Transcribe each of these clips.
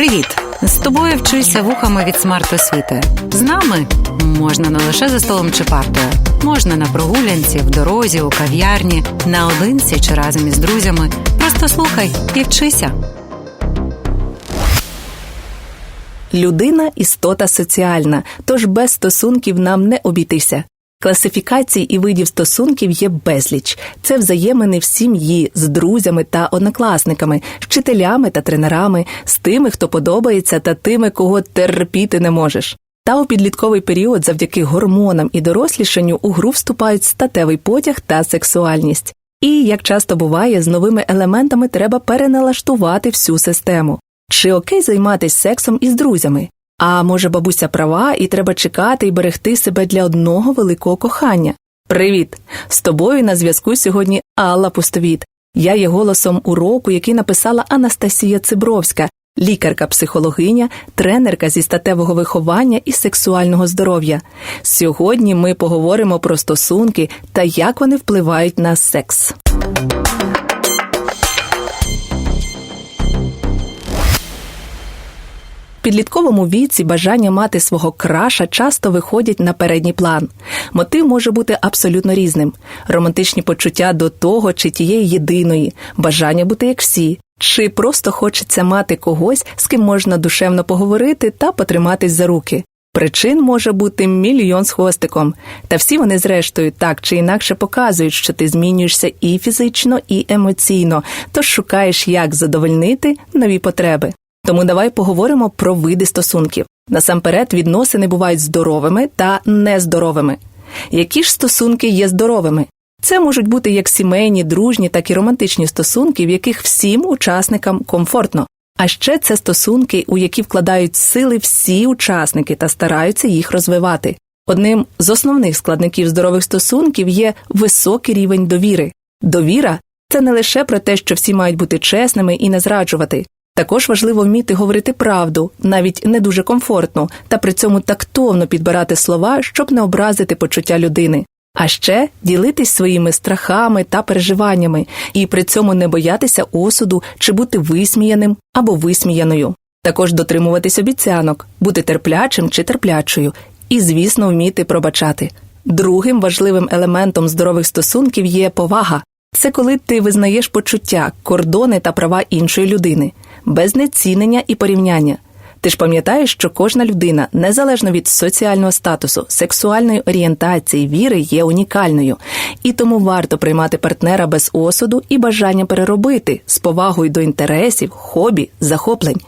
Привіт! З тобою вчуся вухами від смарт-освіти. З нами можна не лише за столом чи партою, можна на прогулянці, в дорозі, у кав'ярні, наодинці чи разом із друзями. Просто слухай і вчися. Людина істота соціальна, тож без стосунків нам не обійтися. Класифікацій і видів стосунків є безліч. Це взаємини в сім'ї з друзями та однокласниками, вчителями та тренерами, з тими, хто подобається, та тими, кого терпіти не можеш. Та у підлітковий період завдяки гормонам і дорослішанню у гру вступають статевий потяг та сексуальність. І, як часто буває, з новими елементами треба переналаштувати всю систему. Чи окей займатися сексом із друзями? А може, бабуся права, і треба чекати і берегти себе для одного великого кохання? Привіт! З тобою на зв'язку сьогодні Алла Пустовіт. Я є голосом уроку, який написала Анастасія Цибровська, лікарка-психологиня, тренерка зі статевого виховання і сексуального здоров'я. Сьогодні ми поговоримо про стосунки та як вони впливають на секс. Підлітковому віці бажання мати свого краша часто виходять на передній план. Мотив може бути абсолютно різним: романтичні почуття до того чи тієї єдиної, бажання бути як всі, чи просто хочеться мати когось, з ким можна душевно поговорити та потриматись за руки. Причин може бути мільйон з хвостиком, та всі вони, зрештою, так чи інакше показують, що ти змінюєшся і фізично, і емоційно, тож шукаєш, як задовольнити нові потреби. Тому давай поговоримо про види стосунків. Насамперед, відносини бувають здоровими та нездоровими. Які ж стосунки є здоровими? Це можуть бути як сімейні, дружні, так і романтичні стосунки, в яких всім учасникам комфортно. А ще це стосунки, у які вкладають сили всі учасники та стараються їх розвивати. Одним з основних складників здорових стосунків є високий рівень довіри. Довіра це не лише про те, що всі мають бути чесними і не зраджувати. Також важливо вміти говорити правду, навіть не дуже комфортно, та при цьому тактовно підбирати слова, щоб не образити почуття людини. А ще ділитись своїми страхами та переживаннями, і при цьому не боятися осуду чи бути висміяним або висміяною. Також дотримуватись обіцянок, бути терплячим чи терплячою, і, звісно, вміти пробачати. Другим важливим елементом здорових стосунків є повага. Це коли ти визнаєш почуття, кордони та права іншої людини, без нецінення і порівняння. Ти ж пам'ятаєш, що кожна людина, незалежно від соціального статусу, сексуальної орієнтації, віри, є унікальною, і тому варто приймати партнера без осуду і бажання переробити з повагою до інтересів, хобі, захоплень.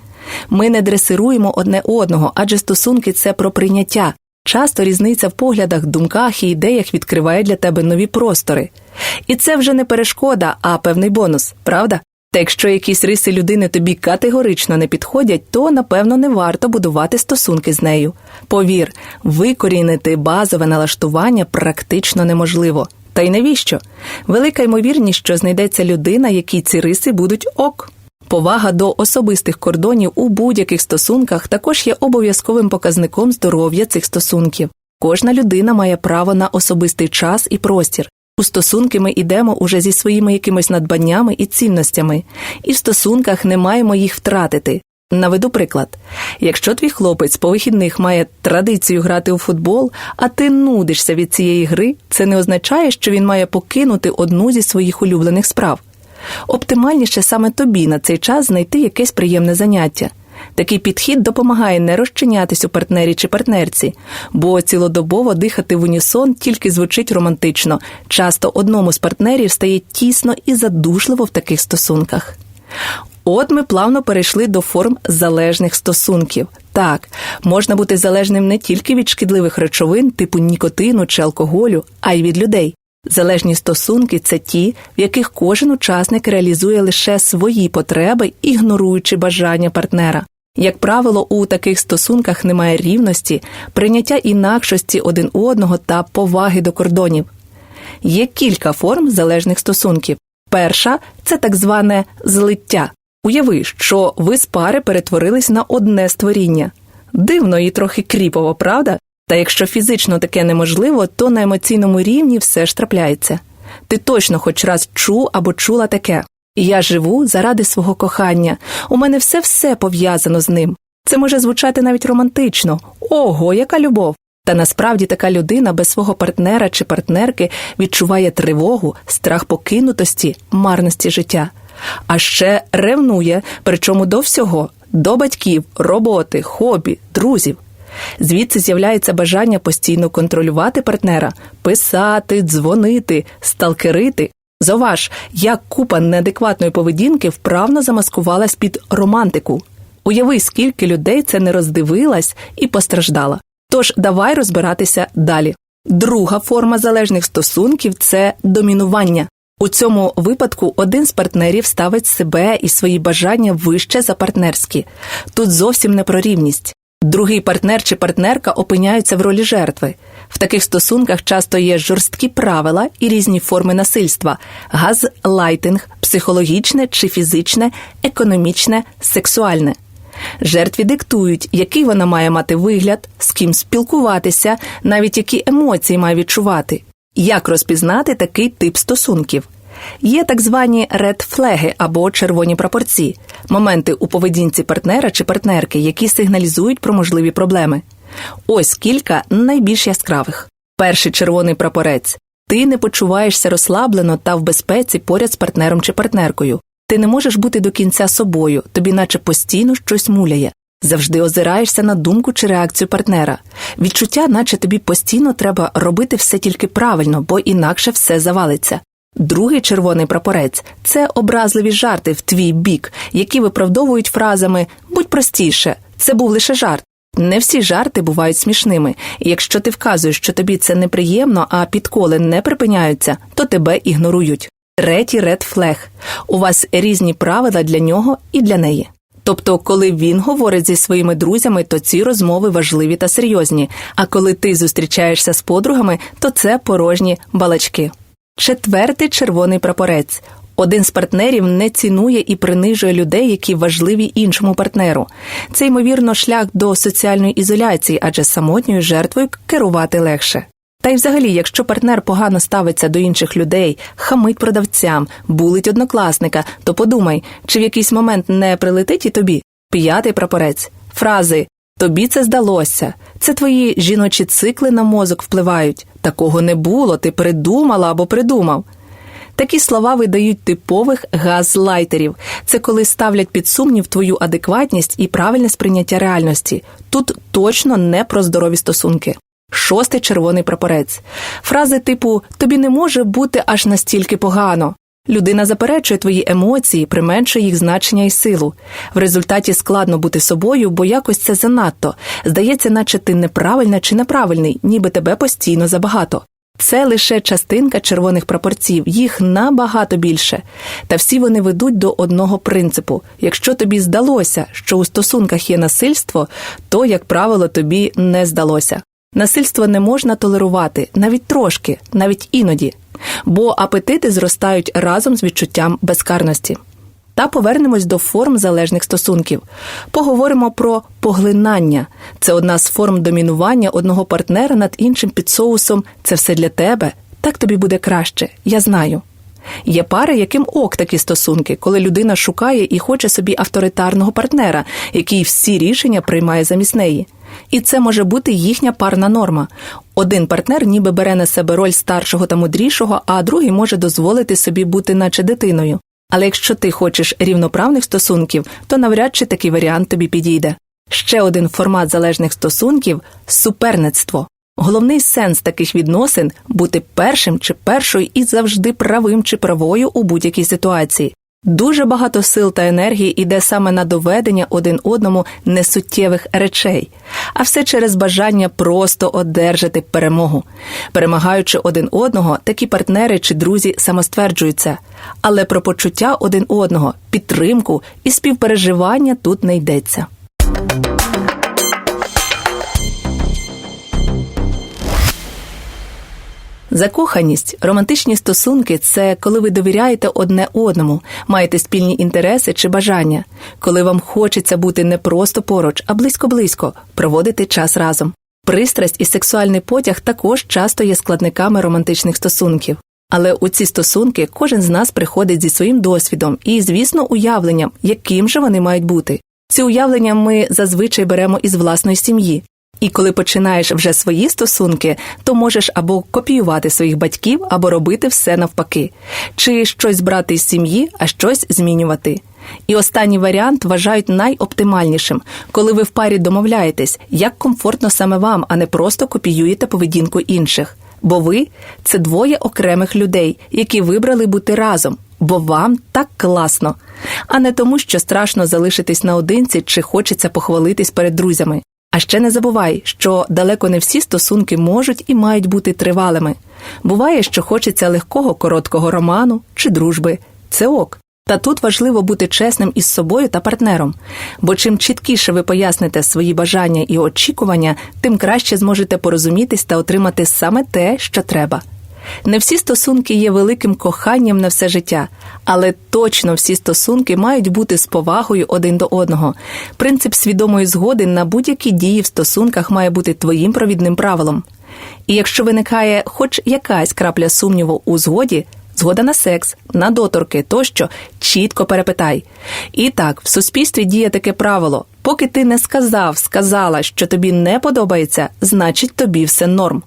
Ми не дресируємо одне одного, адже стосунки це про прийняття. Часто різниця в поглядах, думках і ідеях відкриває для тебе нові простори. І це вже не перешкода, а певний бонус, правда? Та якщо якісь риси людини тобі категорично не підходять, то напевно не варто будувати стосунки з нею. Повір, викорінити базове налаштування практично неможливо. Та й навіщо? Велика ймовірність, що знайдеться людина, якій ці риси будуть ок. Повага до особистих кордонів у будь-яких стосунках також є обов'язковим показником здоров'я цих стосунків. Кожна людина має право на особистий час і простір. У стосунки ми йдемо уже зі своїми якимись надбаннями і цінностями, і в стосунках не маємо їх втратити. Наведу приклад: якщо твій хлопець по вихідних має традицію грати у футбол, а ти нудишся від цієї гри, це не означає, що він має покинути одну зі своїх улюблених справ. Оптимальніше саме тобі на цей час знайти якесь приємне заняття. Такий підхід допомагає не розчинятись у партнері чи партнерці, бо цілодобово дихати в унісон тільки звучить романтично. Часто одному з партнерів стає тісно і задушливо в таких стосунках. От ми плавно перейшли до форм залежних стосунків. Так, можна бути залежним не тільки від шкідливих речовин, типу нікотину чи алкоголю, а й від людей. Залежні стосунки це ті, в яких кожен учасник реалізує лише свої потреби, ігноруючи бажання партнера. Як правило, у таких стосунках немає рівності, прийняття інакшості один одного та поваги до кордонів. Є кілька форм залежних стосунків. Перша це так зване злиття. Уяви, що ви з пари перетворились на одне створіння. Дивно і трохи кріпово, правда? Та якщо фізично таке неможливо, то на емоційному рівні все ж трапляється. Ти точно хоч раз чув або чула таке. Я живу заради свого кохання. У мене все все пов'язано з ним. Це може звучати навіть романтично. Ого, яка любов! Та насправді така людина без свого партнера чи партнерки відчуває тривогу, страх покинутості, марності життя. А ще ревнує, причому до всього, до батьків, роботи, хобі, друзів. Звідси з'являється бажання постійно контролювати партнера, писати, дзвонити, сталкерити. Зоваж, як купа неадекватної поведінки вправно замаскувалась під романтику. Уяви, скільки людей це не роздивилась і постраждала. Тож давай розбиратися далі. Друга форма залежних стосунків це домінування. У цьому випадку один з партнерів ставить себе і свої бажання вище за партнерські. Тут зовсім не про рівність. Другий партнер чи партнерка опиняються в ролі жертви. В таких стосунках часто є жорсткі правила і різні форми насильства: газлайтинг, психологічне чи фізичне, економічне, сексуальне. Жертві диктують, який вона має мати вигляд, з ким спілкуватися, навіть які емоції має відчувати, як розпізнати такий тип стосунків. Є так звані ред-флеги або червоні прапорці, моменти у поведінці партнера чи партнерки, які сигналізують про можливі проблеми. Ось кілька найбільш яскравих. Перший червоний прапорець. Ти не почуваєшся розслаблено та в безпеці поряд з партнером чи партнеркою. Ти не можеш бути до кінця собою, тобі наче постійно щось муляє. Завжди озираєшся на думку чи реакцію партнера. Відчуття, наче тобі постійно треба робити все тільки правильно, бо інакше все завалиться. Другий червоний прапорець це образливі жарти в твій бік, які виправдовують фразами будь простіше, це був лише жарт. Не всі жарти бувають смішними, і якщо ти вказуєш, що тобі це неприємно, а підколи не припиняються, то тебе ігнорують. Третій ред флег. У вас різні правила для нього і для неї. Тобто, коли він говорить зі своїми друзями, то ці розмови важливі та серйозні. А коли ти зустрічаєшся з подругами, то це порожні балачки. Четвертий червоний прапорець. Один з партнерів не цінує і принижує людей, які важливі іншому партнеру. Це ймовірно шлях до соціальної ізоляції, адже самотньою жертвою керувати легше. Та й взагалі, якщо партнер погано ставиться до інших людей, хамить продавцям, булить однокласника, то подумай, чи в якийсь момент не прилетить і тобі. П'ятий прапорець. Фрази Тобі це здалося. Це твої жіночі цикли на мозок впливають. Такого не було, ти придумала або придумав. Такі слова видають типових газлайтерів. Це коли ставлять під сумнів твою адекватність і правильне сприйняття реальності. Тут точно не про здорові стосунки. Шостий червоний прапорець. Фрази типу Тобі не може бути аж настільки погано. Людина заперечує твої емоції, применшує їх значення і силу. В результаті складно бути собою, бо якось це занадто. Здається, наче ти неправильна чи неправильний, ніби тебе постійно забагато. Це лише частинка червоних прапорців, їх набагато більше. Та всі вони ведуть до одного принципу: якщо тобі здалося, що у стосунках є насильство, то, як правило, тобі не здалося. Насильство не можна толерувати навіть трошки, навіть іноді, бо апетити зростають разом з відчуттям безкарності. Та повернемось до форм залежних стосунків. Поговоримо про поглинання. Це одна з форм домінування одного партнера над іншим під соусом Це все для тебе. Так тобі буде краще. Я знаю. Є пари, яким ок такі стосунки, коли людина шукає і хоче собі авторитарного партнера, який всі рішення приймає замість неї. І це може бути їхня парна норма. Один партнер ніби бере на себе роль старшого та мудрішого, а другий може дозволити собі бути наче дитиною. Але якщо ти хочеш рівноправних стосунків, то навряд чи такий варіант тобі підійде. Ще один формат залежних стосунків суперництво. Головний сенс таких відносин бути першим чи першою і завжди правим чи правою у будь-якій ситуації. Дуже багато сил та енергії йде саме на доведення один одному несуттєвих речей, а все через бажання просто одержати перемогу. Перемагаючи один одного, такі партнери чи друзі самостверджуються, але про почуття один одного, підтримку і співпереживання тут не йдеться. Закоханість, романтичні стосунки це коли ви довіряєте одне одному, маєте спільні інтереси чи бажання, коли вам хочеться бути не просто поруч, а близько-близько, проводити час разом. Пристрасть і сексуальний потяг також часто є складниками романтичних стосунків. Але у ці стосунки кожен з нас приходить зі своїм досвідом і, звісно, уявленням, яким же вони мають бути. Ці уявлення ми зазвичай беремо із власної сім'ї. І коли починаєш вже свої стосунки, то можеш або копіювати своїх батьків, або робити все навпаки, чи щось брати з сім'ї, а щось змінювати. І останній варіант вважають найоптимальнішим, коли ви в парі домовляєтесь, як комфортно саме вам, а не просто копіюєте поведінку інших. Бо ви це двоє окремих людей, які вибрали бути разом, бо вам так класно, а не тому, що страшно залишитись наодинці чи хочеться похвалитись перед друзями. А ще не забувай, що далеко не всі стосунки можуть і мають бути тривалими. Буває, що хочеться легкого короткого роману чи дружби. Це ок. Та тут важливо бути чесним із собою та партнером, бо чим чіткіше ви поясните свої бажання і очікування, тим краще зможете порозумітись та отримати саме те, що треба. Не всі стосунки є великим коханням на все життя, але точно всі стосунки мають бути з повагою один до одного. Принцип свідомої згоди на будь-які дії в стосунках має бути твоїм провідним правилом. І якщо виникає хоч якась крапля сумніву у згоді, згода на секс, на доторки тощо, чітко перепитай. І так, в суспільстві діє таке правило: поки ти не сказав, сказала, що тобі не подобається, значить тобі все норм.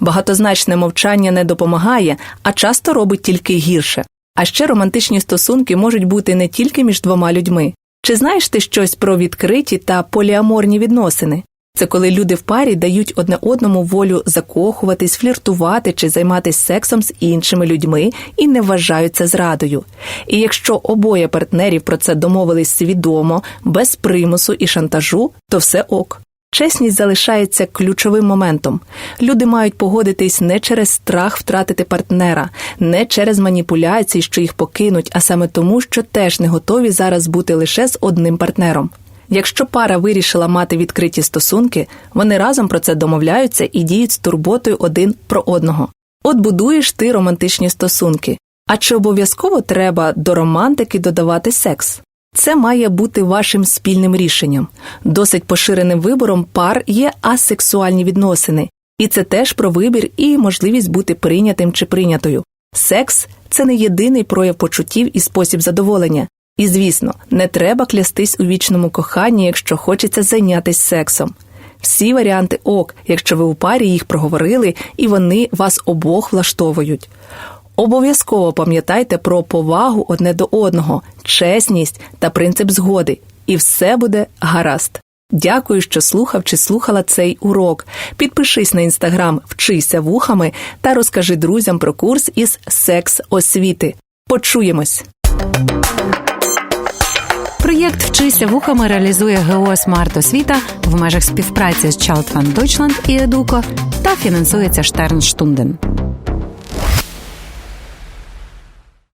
Багатозначне мовчання не допомагає, а часто робить тільки гірше. А ще романтичні стосунки можуть бути не тільки між двома людьми. Чи знаєш ти щось про відкриті та поліаморні відносини? Це коли люди в парі дають одне одному волю закохуватись, фліртувати чи займатися сексом з іншими людьми і не вважають це зрадою. І якщо обоє партнерів про це домовились свідомо, без примусу і шантажу, то все ок. Чесність залишається ключовим моментом. Люди мають погодитись не через страх втратити партнера, не через маніпуляції, що їх покинуть, а саме тому, що теж не готові зараз бути лише з одним партнером. Якщо пара вирішила мати відкриті стосунки, вони разом про це домовляються і діють з турботою один про одного. От будуєш ти романтичні стосунки. А чи обов'язково треба до романтики додавати секс? Це має бути вашим спільним рішенням. Досить поширеним вибором пар є асексуальні відносини, і це теж про вибір і можливість бути прийнятим чи прийнятою. Секс це не єдиний прояв почуттів і спосіб задоволення. І, звісно, не треба клястись у вічному коханні, якщо хочеться зайнятися сексом. Всі варіанти ок, якщо ви у парі їх проговорили і вони вас обох влаштовують. Обов'язково пам'ятайте про повагу одне до одного, чесність та принцип згоди, і все буде гаразд. Дякую, що слухав чи слухала цей урок. Підпишись на інстаграм Вчися вухами та розкажи друзям про курс із секс освіти. Почуємось! Проєкт Вчися вухами реалізує ГО «Смарт Освіта в межах співпраці з Child Fund Deutschland і Едуко та фінансується Штернштунден.